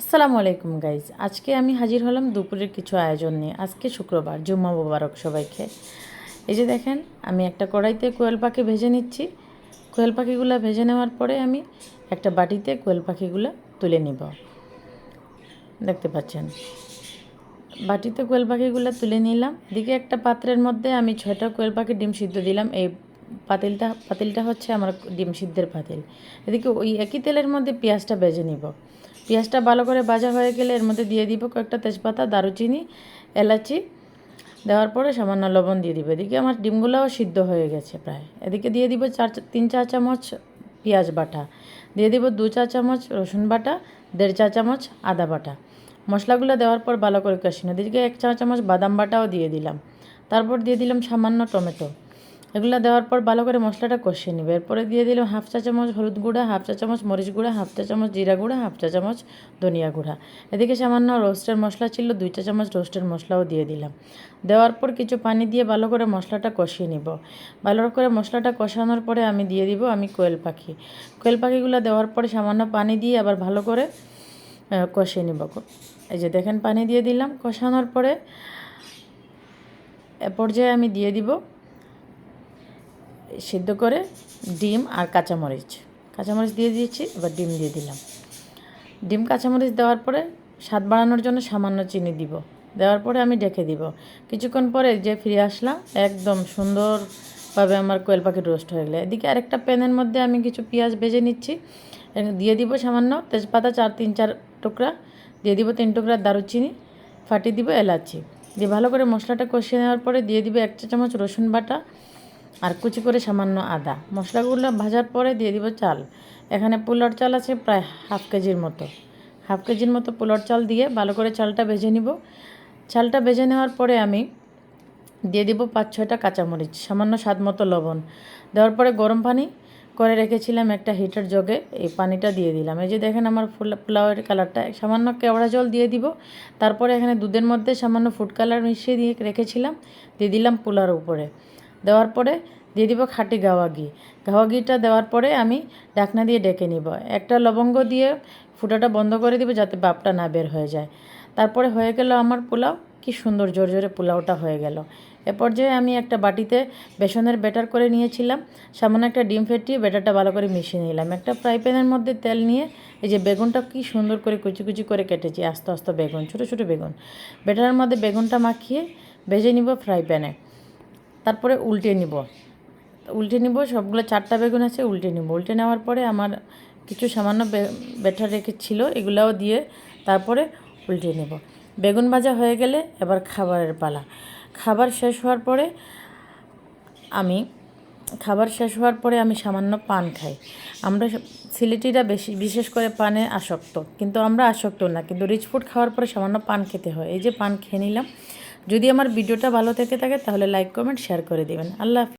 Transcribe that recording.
আসসালামু আলাইকুম গাইজ আজকে আমি হাজির হলাম দুপুরের কিছু আয়োজন নিয়ে। আজকে শুক্রবার, জুম্মা মোবারক সবাইকে। এই যে দেখেন, আমি একটা কড়াইতে কোয়েল পাখি ভেজে নিচ্ছি। কোয়েল পাখিগুলো ভেজে নেওয়ার পরে আমি একটা বাটিতে কোয়েল পাখিগুলো তুলে নিব। দেখতে পাচ্ছেন? বাটিতে কোয়েল পাখিগুলো তুলে নিলাম। দিকে একটা পাত্রের মধ্যে আমি ছয়টা কোয়েল পাখি ডিম সিদ্ধ দিলাম। এই পাতিলটা পাতিলটা হচ্ছে আমার ডিম সিদ্ধের পাতিল। এদিকে ওই একই তেলের মধ্যে পেঁয়াজটা ভেজে নিব। পেঁয়াজটা ভালো করে ভাজা হয়ে গেলে এর মধ্যে দিয়ে দিব কয়েকটা তেজপাতা, দারুচিনি, এলাচি। দেওয়ার পরে সামান্য লবণ দিয়ে দিব। এদিকে আমার ডিমগুলোও সিদ্ধ হয়ে গেছে প্রায়। এদিকে দিয়ে দিব চার তিন চা চামচ পেঁয়াজ বাটা। দিয়ে দিব দু চা চামচ রসুন বাটা, দেড় চা চামচ আদা বাটা। মশলাগুলো দেওয়ার পর ভালো করে কষিয়ে এদিকে এক চা চামচ বাদাম বাটাও দিয়ে দিলাম। তারপর দিয়ে দিলাম সামান্য টমেটো। এগুলো দেওয়ার পর ভালো করে মশলাটা কষিয়ে নেবে। এরপরে দিয়ে দিলাম হাফ চা চামচ হলুদ গুঁড়া, হাফ চা চামচ মরিচ গুঁড়া, হাফ চা চামচ জিরা গুঁড়া, হাফ চা চামচ ধনিয়া গুঁড়া। এদিকে সামান্য রোস্টের মশলা ছিল, দুই চা চামচ রোস্টের মশলাও দিয়ে দিলাম। দেওয়ার পর কিছু পানি দিয়ে ভালো করে মশলাটা কষিয়ে নিব। ভালো করে মশলাটা কষানোর পরে আমি দিয়ে দিব আমি কোয়েল পাখি। কোয়েল পাখিগুলো দেওয়ার পরে সামান্য পানি দিয়ে আবার ভালো করে কষিয়ে নিব। এই যে দেখেন, পানি দিয়ে দিলাম। কষানোর পরে এ পর্যায়ে আমি দিয়ে দিব সিদ্ধ করে ডিম আর কাঁচামরিচ। কাঁচামরিচ দিয়ে দিয়েছি, এবার ডিম দিয়ে দিলাম। ডিম, কাঁচামরিচ দেওয়ার পরে স্বাদ বাড়ানোর জন্য সামান্য চিনি দিব। দেওয়ার পরে আমি ডেকে দিব। কিছুক্ষণ পরে যে ফিরে আসলাম, একদম সুন্দরভাবে আমার কোয়েল পাখি রোস্ট হয়ে গেলে। এদিকে আরেকটা প্যানের মধ্যে আমি কিছু পেঁয়াজ ভেজে নিচ্ছি। দিয়ে দিব সামান্য তেজপাতা, চার, তিন, চার টুকরা। দিয়ে দিব তিন টুকরা দারুচিনি, ফাটিয়ে দিব এলাচি। দিয়ে ভালো করে মশলাটা কষিয়ে নেওয়ার পরে দিয়ে দিব এক চা চামচ রসুন বাটা। আর কুচি করে সামান্য আদা। মশলাগুলো ভাজার পরে দিয়ে দিব চাল। এখানে পোলার চাল আছে প্রায় হাফ কেজির মতো। হাফ কেজির মতো পোলার চাল দিয়ে ভালো করে চালটা ভেজে নিব। চালটা ভেজে নেওয়ার পরে আমি দিয়ে দিব পাঁচ ছয়টা কাঁচামরিচ, সামান্য স্বাদ মতো লবণ। দেওয়ার পরে গরম পানি করে রেখেছিলাম একটা হিটার জগে। এই পানিটা দিয়ে দিলাম। এই যে দেখেন আমার পোলাওয়ের কালারটা, সামান্য কেওড়া জল দিয়ে দিব। তারপরে এখানে দুধের মধ্যে সামান্য ফুড কালার মিশিয়ে দিয়ে রেখেছিলাম। দিয়ে দিলাম পোলার উপরে। দেওয়ার পরে দিয়ে দিব খাঁটি গাওয়া ঘি গাওয়া ঘিটা দেওয়ার পরে আমি ডাকনা দিয়ে ডেকে নিব। একটা লবঙ্গ দিয়ে ফুটাটা বন্ধ করে দিব যাতে বাপটা না বের হয়ে যায়। তারপরে হয়ে গেল আমার পোলাও। কি সুন্দর জোর জোরে পোলাওটা হয়ে গেল। এ পর্যায়ে আমি একটা বাটিতে বেসনের ব্যাটার করে নিয়েছিলাম। সামান্য একটা ডিম ফেটিয়ে ব্যাটারটা ভালো করে মিশিয়ে নিলাম। একটা ফ্রাই প্যানের মধ্যে তেল নিয়ে এই যে বেগুনটা কি সুন্দর করে কুচি কুচি করে কেটেছি। আস্তে আস্তে বেগুন, ছোটো ছোটো বেগুন। ব্যাটারের মধ্যে বেগুনটা মাখিয়ে ভেজে নিব ফ্রাই প্যানে। তারপরে উল্টে নিব। উল্টে নিব, সবগুলো চারটা বেগুন আছে, উল্টে নিব। উল্টে নেওয়ার পরে আমার কিছু সামান্য বেটার রেখেছিল এগুলাও দিয়ে তারপরে উল্টে নেব। বেগুন ভাজা হয়ে গেলে এবার খাবারের পালা। খাবার শেষ হওয়ার পরে আমি, খাবার শেষ হওয়ার পরে আমি সামান্য পান খাই। আমরা সিলেটিরা বেশি, বিশেষ করে পানে আসক্ত। কিন্তু আমরা আসক্ত না, কিন্তু রিচ ফুড খাওয়ার পরে সামান্য পান খেতে হয়। এই যে পান খেয়ে নিলাম যদি আমার ভিডিওটা ভালো থেকে থাকে তাহলে লাইক কমেন্ট শেয়ার করে দেবেন। আল্লাহ